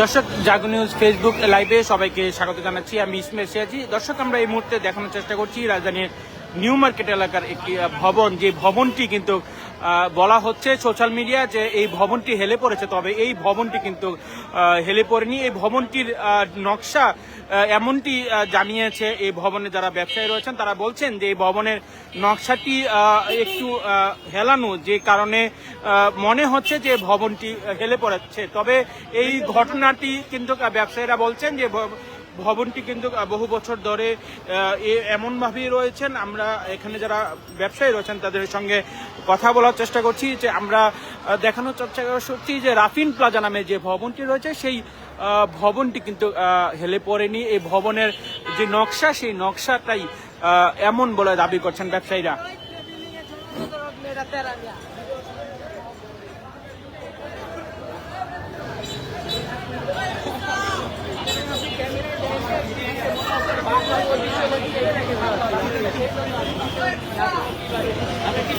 দর্শক, জাগো news Facebook লাইভে সবাইকে স্বাগত জানাচ্ছি। আমি ইসমের সিয়াজি। দর্শক, আমরা এই মুহূর্তে দেখানোর চেষ্টা করছি রাজধানীর নিউ মার্কেট এলাকার একটি ভবন। যে ভবনটি কিন্তু বলা হচ্ছে সোশ্যাল মিডিয়া যে এই ভবনটি হেলে পড়েছে। তবে এই ভবনটি কিন্তু হেলে পড়েনি। এই ভবনটির নকশা এমনটি জানিয়েছে এই ভবনে যারা ব্যবসায়ী রয়েছেন, তারা বলছেন যে এই ভবনের নকশাটি একটু হেলানো, যে কারণে মনে হচ্ছে যে ভবনটি হেলে পড়েছে। তবে এই ঘটনাটি কিন্তু ব্যবসায়ীরা বলছেন যে ভবনটি কিন্তু বহু বছর ধরে এমনভাবেই রয়েছেন। আমরা এখানে যারা ব্যবসায়ী রয়েছেন, তাদের সঙ্গে কথা বলার চেষ্টা করছি যে আমরা দেখানোর চেষ্টা করছি যে রাফিন প্লাজা নামে যে ভবনটি রয়েছে, সেই ভবনটি কিন্তু হেলে পড়েনি। এই ভবনের যে নকশা, সেই নকশাটাই এমন বলে দাবি করছেন ব্যবসায়ীরা।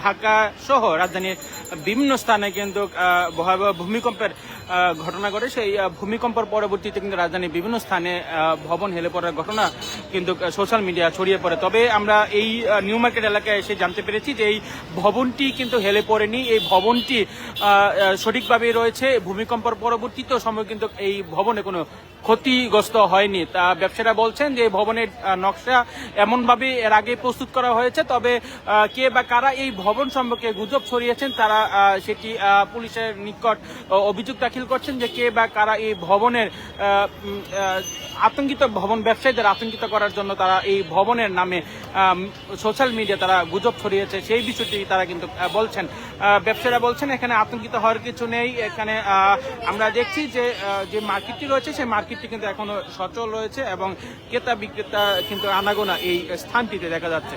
ঢাকা সহ রাজধানীর বিভিন্ন স্থানে কিন্তু ভয়াবহ ভূমিকম্পের ঘটনা ঘটে। সেই ভূমিকম্পের পরবর্তীতে কিন্তু রাজধানীর বিভিন্ন স্থানে ভবন হেলে পড়ার ঘটনা কিন্তু সোশ্যাল মিডিয়া ছড়িয়ে পড়ে। তবে আমরা এই নিউ মার্কেট এলাকায় এসে জানতে পেরেছি যে এই ভবনটি কিন্তু হেলে পড়েনি। এই ভবনটি আহ, আহ, সঠিকভাবে রয়েছে। ভূমিকম্পের পরবর্তীতে সময় কিন্তু এই ভবনে কোনো ক্ষতিগ্রস্ত হয়নি। তা ব্যবসায়ীরা বলছেন যে ভবনের নকশা এমনভাবে এর আগে প্রস্তুত করা হয়েছে, তবে কে বা কারা এই ভবন সম্পর্কে গুজব ছড়িয়েছেন তারা সেটি পুলিশের নিকট অভিযোগ দাখিল করছেন যে কে বা কারা এই ভবনের আতঙ্কিত ভবন ব্যবসায়ীদের আতঙ্কিত করার জন্য তারা এই ভবনের নামে সোশ্যাল মিডিয়া তারা গুজব ছড়িয়েছে। সেই বিষয়টি তারা কিন্তু বলছেন। ব্যবসায়ীরা বলছেন, এখানে আতঙ্কিত হওয়ার কিছু নেই। এখানে আমরা দেখছি যে যে মার্কেটটি রয়েছে, সেই মার্কেটটি কিন্তু এখনও সচল রয়েছে এবং ক্রেতা বিক্রেতা কিন্তু আনাগোনা এই স্থানটিতে দেখা যাচ্ছে।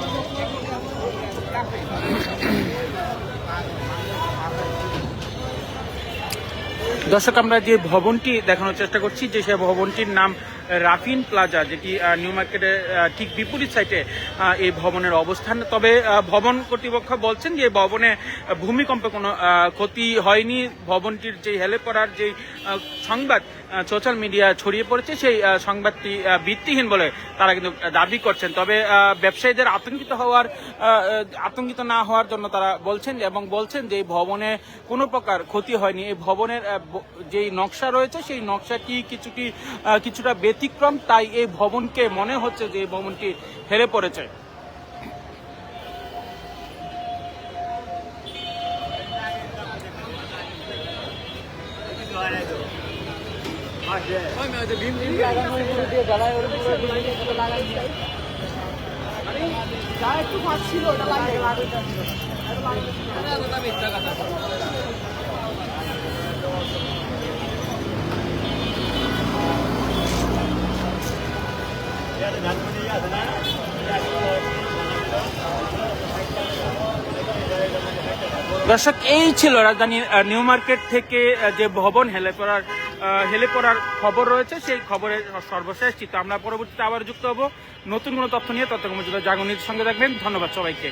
Thank you. দর্শক, আমরা যে ভবনটি দেখানোর চেষ্টা করছি, যে সে ভবনটির নাম রাফিন প্লাজা, যেটি নিউ মার্কেটের ঠিক বিপরীত সাইটে এই ভবনের অবস্থান। তবে ভবন কর্তৃপক্ষ বলছেন যে ভবনে ভূমিকম্পে কোনো ক্ষতি হয়নি। ভবনটির যে হেলে পড়ার যে সংবাদ সোশ্যাল মিডিয়া ছড়িয়ে পড়েছে, সেই সংবাদটি ভিত্তিহীন বলে তারা কিন্তু দাবি করছেন। তবে ব্যবসায়ীদের আতঙ্কিত হওয়ার আতঙ্কিত না হওয়ার জন্য তারা বলছেন এবং বলছেন যে এই ভবনে কোনো প্রকার ক্ষতি হয়নি। এই ভবনের যেই নকশা রয়েছে, সেই নকশাটি কিছুটি কিছুটা ব্যতিক্রম? তাই এই ভবনকে মনে হচ্ছে যে এই ভবনটি হেরে পড়েছে। দর্শক, এই ছিল রাজধানী নিউ মার্কেট থেকে যে ভবন হেলে পড়ার হেলে পড়ার খবর রয়েছে, সেই খবরের সর্বশেষ চিত্র। আমরা পরবর্তীতে আবার যুক্ত হব। নতুন কোনো তথ্য নিয়ে তথ্য জাগনির সঙ্গে থাকবেন। ধন্যবাদ সবাইকে।